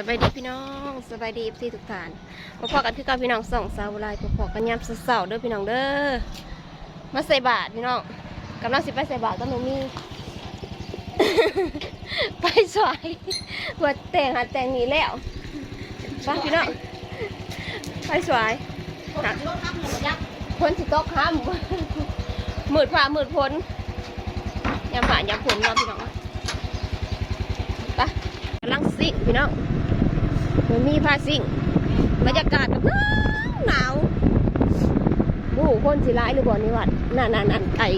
สบายดีพี่น้องสบายดีพี่ทุกท่านมาพอกันคือกับพี่น้องสองสาวลายพอกันยามเสาร์เด้อพี่น้องเด้อมาใส่บาตรพี่น้องกำลังสิไปใส่บาตรก็หนูมีไปสวยหัวแต่งหัดแต่งหนีแล้วไปพี่น้องไปสวยหักพ้นสิตกห้ามมืดผ่ามืดพ้นยามผ่ายามพ้นเนาะพี่น้องไปกำลังสิงพี่น้อง มันมีผ้าสิ่งบรรยากาศแบบหนาวหนาวบูคนสิร้ายหรือบ่นี่วัดนั่นนั่นนั่นไก่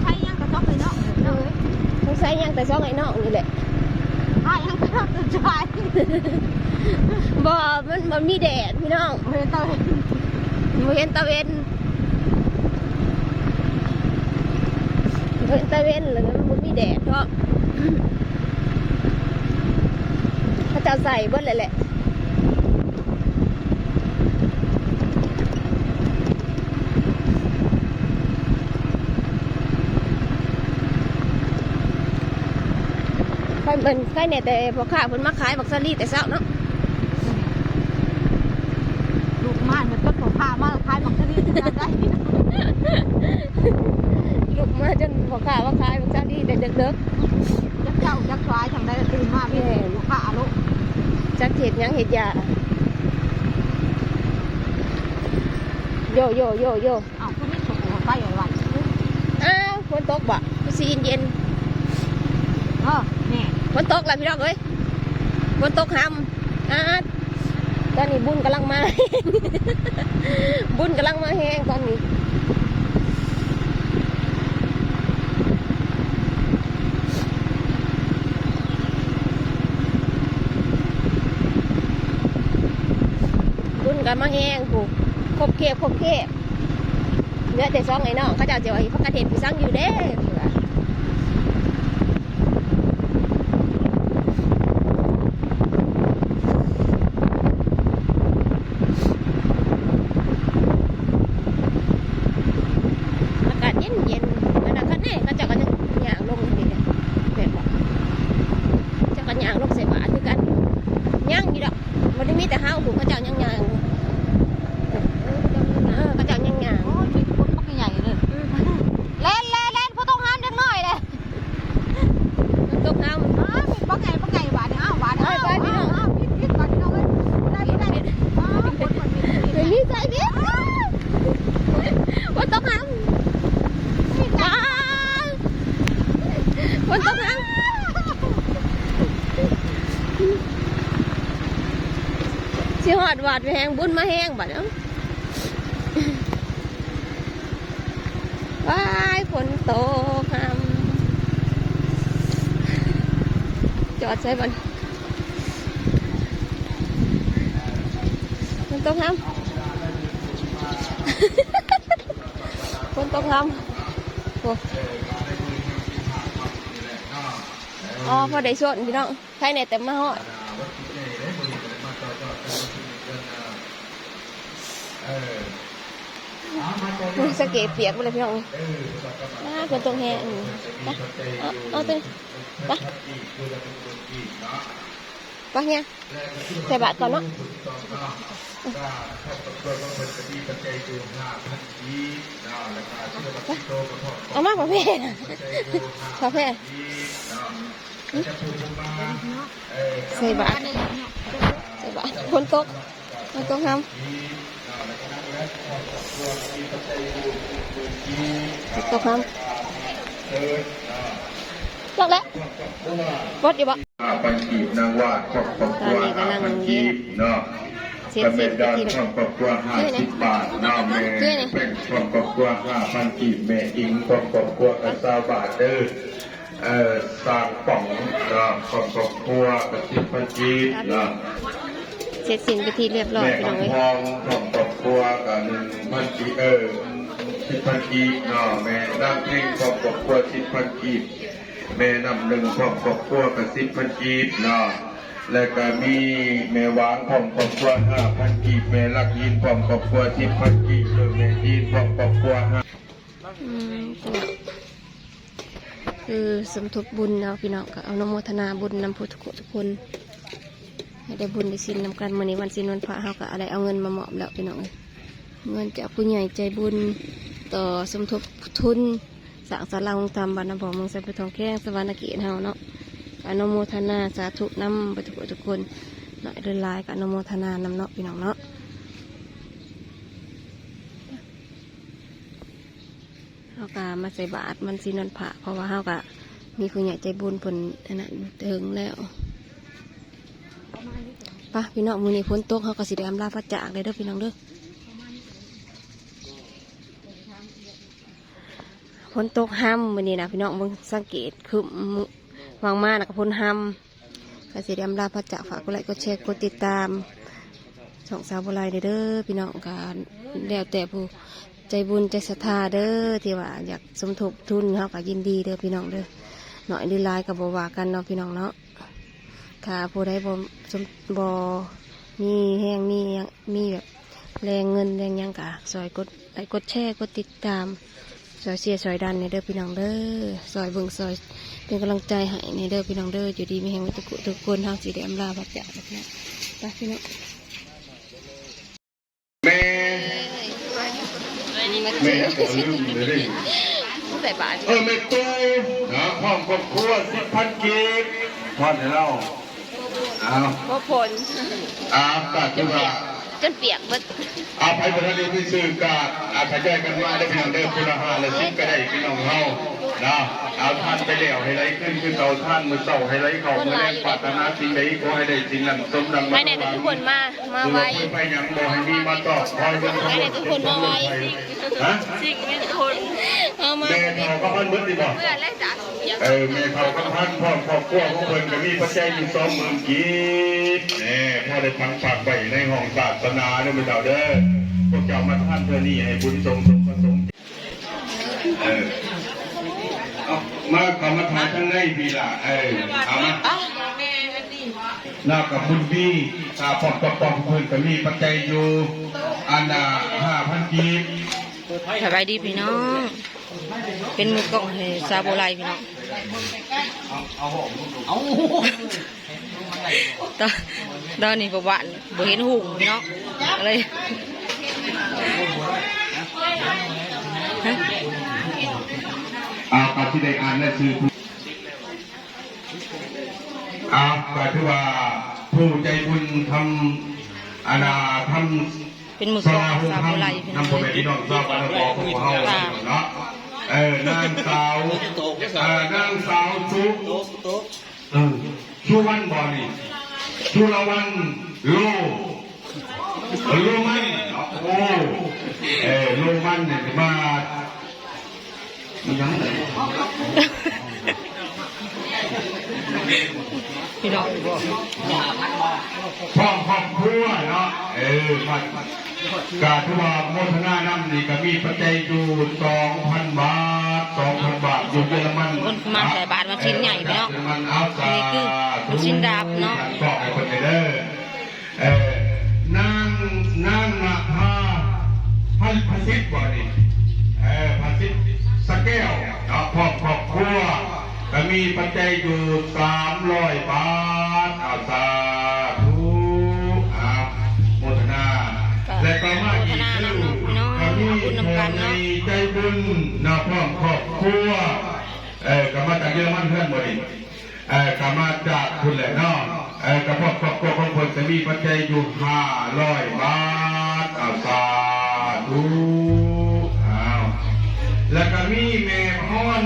ใช้ยังกระซอกเลยเนาะเอ้ยสงสัยยังแต่ซ่องไอ้น้องนี่แหละถ้ายังกระซอกจะใช้บ่มันมันมีแดดพี่น้องเมนเตอร์บ่เห็นตะเวนบ่เห็นตะเวนแล้วมันบ่มี แดดเพราะเขาจะใส่เบิดเลยแหละใครเป็นใครเนี่ยแต่พอข้าเพิ่นมาขายบักซาลี่แต่เช้าเนาะลูกม่านมันต้นหัวผ้ามาคล้ายมักกะลีจะได้ ลุกมาจนพอข้าว่าขายบักซาลี่แต่เด็กยักเจ้ายักชายทางใดตื่นมาพี่หัวผ้าลูกๆจักเห็ดหยังเห็ดยาโยโยโยโยอ้าวคุณไม่ถูกหัวไฟอะไรอ้าวฝนตกบ่คือสีเย็นเออแน่ๆฝนตกแล้วพี่น้องเอ้ยฝนตกหำอ้าตอนนี้บุญกำลังมา บุญกำลังมาแห้งตอนนี้ กันมาแห้งผูกครบเก็บครบเก็บเนื้อแต่ซองไอ้น้องเขาจะเจียวไอ้พักกระเทียมพี่สั่งอยู่เด้เผื่ออากาศเย็นเย็นๆแล้วนะคันนี้เขาเจะก็ยังย่างลงนี่เนี่ยแบบบอกเจะก็ย่างลงใส่บาตรคือกันย่างอยู่ดอกวันนี้มีแต่ห้าวผูกเขาเจ้าย่างย่างเออเขาเจ้าย่างย่าง โอ้ยมีคนปักใหญ่เลยเล่นเล่นเล่นผู้ต้องห้ามจังหน่อยเลย ตกน้ำ อ้าวมีปักใหญ่ปักใหญ่บาดอ้าวบาดอ้าวอ้าวอ้าวพิษพิษบาดน้องเอ้ยได้ได้อ้าวคนมันมี เดี๋ยวนี้ใจเบี้ยวันตกน้ำว้าววันตกน้ำสิหอ ดหวาดไปแหงบุญมาแห้งบัดเนาะว้ายฝนตกน้ำจอดใส่บันฝนตกน้ำฝนตกน้ำโอ้อ๋อพอได้ชนพี่น้องใครเนี่ยแต่มาหอด มือสะเก็ตเปียกไปเลยพี่น้องอ่าฝนตกแห้งไปเอาเอาตัวไปไปเนี่ยใส่บาทก่อนเนาะเอามาประเภทประเภทใส่บาทใส่บาทฝนตกฝนตกน้ำฝน ตกน้ำลอกแล้วรถอยู่บ่ปัญจีบนางวาดครอบครัวตอนนี้กำลังปัญจีบเนาะเช็ดก็เช็เป็ดนไปด้านทีครอบครัวห้าสิบบาทเนาะแม่เชื่อนี่เป็นครอบครัวห้าพันกีบแม่อิงครอบครัวกับสาวบาทเด้อเอ่อสร้างป่องเนาะครอบครัวกับสิบพันจีบเนาะ เสร็จสิ้นไปทีเรียบร้อยแม่พี่น้องเอ้ยกำพองครอบครัวกับหนึ่งพันกีเออสิบพันกีเนาะแม่นั่งเพ่งครอบครัวสิบพันกีบแม่นำหนึ่งครอบครัวกับสิบพันกีบเนาะแล้วก็มีแม่วางของครอบครัวห้าพันกีบแม่ลักยินของครอบครัวสิบพันกีบเออแม่ยีนของครอบครัวห้าอืมคือสมทบบุญเนาะพี่น้องก็เอานโมทนาบุญนำพุทธกุทุกคน ได้บุญได้สินนำกันมื่อนี้วันสินวันพระเฮาก็อะไรเอาเงินมามอบแล้วพี่น้องเอ้ยเงินจากผู้ใหญ่ใจบุญต่อสมทบทุนสร้างศาลาองค์ธรรมบ้านน้ำบ่อเมืองสัมปทองแข้งสวรรณเกตเฮาเนาะก็อนุโมทนาสาธุนำไปทุกทุกคนหน่อยเดินลายกับอนุโมทนานำเนาะพี่น้องเนาะเฮากะมาใส่บาตรมันสินวันพระเพราะว่าเฮากะมีผู้ใหญ่ใจบุญผลอันนั้นถึงแล้วะพี่น้องมือนี้พ้นตกเฮาก็สิได้อำลาพระจากเลยเด้อพี่น้องเด้อพ้นตกห้ำมือนี้นะพี่น้องมึงสังเกตคือมึงวางมานะก็พ้นห้ำก็สิได้อำลาพระจากฝากกดไลค์กดแชร์กดติดตามช่องสาวบุไรเด้อพี่น้องการแล้วแต่ผู้ใจบุญใจศรัทธาเด้อที่ว่าอยากสมทบทุนเขาก็ยินดีเด้อพี่น้องเด้อหน่อยหรือหลายกับบว่ากันเนาะพี่น้องเนาะ ค่ะผู้ใดบ่สมบ่มีแห้งมีหยังมีแบบแรงเงินแรงหยังกะซอยกดไลค์กดแชร์กดติดตามซอยเสียร์ซอยดันในเด้อพี่น้องเด้อซอยเบิ่งซอยเป็นกำลังใจให้ในเด้อพี่น้องเด้ออยู่ดีมีแห่งวัตถุทุกคนทางสีแดงลาบักจ่าแบบนี้ไปพี่น้องแม่แม่ก็ลืมเลยใส่บาตรเออแม่ตู้นะพร้อมครอบครัวสิบพันกีบทอดให้เรา เอาพ่อผลอาก็คือว่าจนเปียกเบิดอาภัยประทานเดชที่ซื้อกาอาขยายกันมาได้เพียงเดิมคุณละห้าและสิบก็ได้พี่น้องเฮานะเอาท่านไปแล้วให้ไรขึ้นคือเตาท่านมือเศร้าให้ไรเข่าเมื่อแรงปรารถนาสิ่งใดขอให้ได้สิ่งนั้นสมดังไม่ได้ทุกคนมา มาไวไปยังบ่ให้มีมาตอบคอยเป็นขบวนไม่ได้ทุกคนมาไวฮะสิ่งไม่ทุกคนเอามาแม่เฒ่าก็พันมืดดีบ่เพื่อนและจัก เปียกเออแม่เฒ่าก็พันพ่อครอบครัวของเพิ่นก็มีปัจจัยอยู่สองหมื่นกีบแหน่พ่อได้พังฝากไว้ในห้องศาสนาเด้อแม่เฒ่าเด้อพวกเจ้ามาท่านเพื่อนี่ให้บุญสมสมประสงค์เออเอามาขอมาถ่ายข้างในพี่ล่ะเออเอามานอกกับบุญบี้ตาปอกกระป๋องพื้นก็มีปัจจัยอยู่อันน่ะห้าพันกีบสบายดีพี่น้อง เป็นมือกล้องให้ซาโบไลพี่น้องตอนตอนนี้ประวัติบ่เห็นหุ่งพี่น้องก็เลยฮะเอาปที่ได้อ่านนั่นคือผู้เอาก็คือว่าผู้ใจบุญทำอาณาทำเป็นมือสกล้องลาหุซาทโบไลพี่ำน้องนำพ่อแม่พี่น้องทราบกันแล้วของเขาเนาะ เออนางสาวเออนางสาวชุเออชูวันบอนี่ชูละวันโลโลมันโอ้เออโลมันเนี่ยจะมามันยังไงพี่น้องพร้อมครอบครัวเนาะเออมัน กาทุวาโมทนาน้ำนี่ก็มีปัจจัยอยู่สองพันบาทสองพันบาทอยู่เยอรมันคนมาใส่บาตรมาชิ้นใหญ่พี่น้องเยอรมันเอาสานี่คือลูกชิ้นดาบเนาะก็ไอ้คนเด้อเออนางนางนาภาพันพสิทธิ์บ่นี่เออภาษิตสแก้วเนาะครอบครอบครัวก็มีปัจจัยอยู่สามร้อยบาทอาสาธุอาโมทนา และก็มาอีกคือก็มีในใจบุญนะพร้อมครอบครัวเออก็มาจากเยอรมันเพื่อนบ่ดิเออก็มาจากคุณแหละเนาะเออก็พร้อมครอบครัวของคนจะมีปัจจัยอยู่ห้าร้อยบาทอาสาธุอ้าวแล้วก็มีแม่พร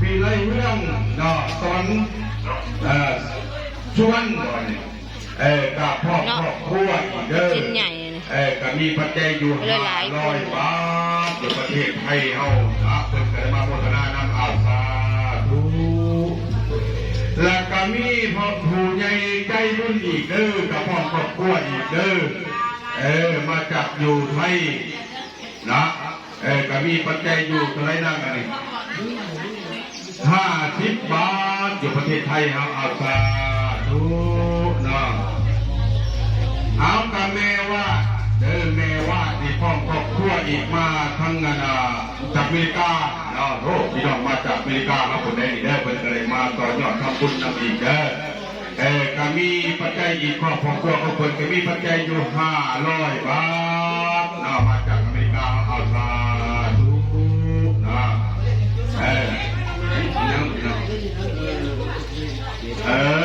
ปีไรเรื่องเนาะสอนเอ่อชวนก่อนนี่เออกับพ่อครอบครัวเด้อชิ้นใหญ่ เออก็มีปัจจัยอยู่ห้าร้อยบาทประเทศไทยเฮานะเพิ่นก็ได้มาโมทนานำอาสาธุแล้วก็มีพ่อผู้ใหญ่ใจบุญอีกเด้อกับพ่อครอบครัวอีกเด้อเออมาจากอยู่ไทยนะเออก็มีปัจจัยอยู่เท่าไรนั่งกันนี่ห้าสิบบาทอยู่ประเทศไทยเอาเอาสาธุนะเอากับแม่ว่า เดินแม่ว่าที่พ่อครอบครัวอีกมาทั้งนานาจากอเมริกาเนาะโอ้พี่น้องมาจากอเมริกาครับคนใดนี่เด้อำบุญนำอีกเด้อเออก็มีปัจจัยอีกครอบครัวเของคนก็มีปัจจัยอยู่ห้าร้อยบาทนะมาจากอเมริกาเอาสาธุนะเออเออ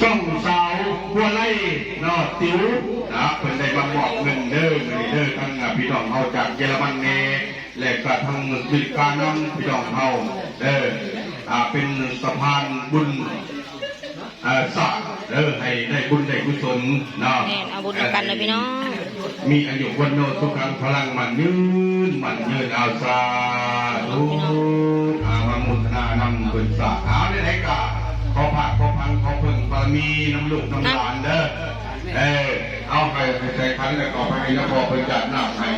ส่งสาวบัวไล่นอดติวนะเพิ่นได้มาบอกเงินเด้อเงินเด้อทั้งพี่น้องเฮาจากเยอรมันเนและก็ทั้งอเมริกานํพี่น้องเฮาเด้ออ่าเป็นสะพานบุญอ่อสร้างเด้อให้ได้บุญได้กุศลเนาะม่นเอาบุญกันเลยพี่น้อง มีอายุวันโนสุขังพลังมันยืนมันยืนเอาซาธุอามามุทนานำบุญสาเอาได้ไหนกะขอพระขอพังขอเพึ่งบาร มีน้ำลูกน้ำหลานเด้อเออเอาไปใส่คันแล้วก็ไปให้นครเพิ่นจัดน้ำให้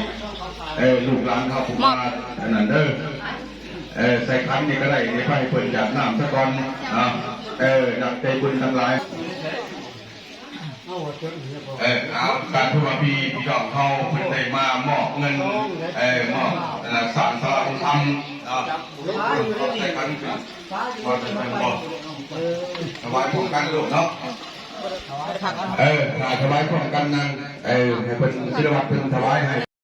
เออลูกหลานเขาผู้มาอันนั้นเด้อเออใส่คันนี่ก็ได้ในไฟเพิ่นจัดน้ำซะก่อนนะเออดักใจบุญทั้งหลายเออเอาการทุบพีพี่น้องเขาเพิ่นได้มามอบเงินเออมอบเอ่อสารสารธรรมเนาะเอาใส่กันขึ้นว่าเป็นเป็นบ่ ถวายพร้อมกันลูกเนาะเออถ้าถวายพร้อมกันนั่งเออให้เพิ่นศิลวัตรเพิ่นถวายให้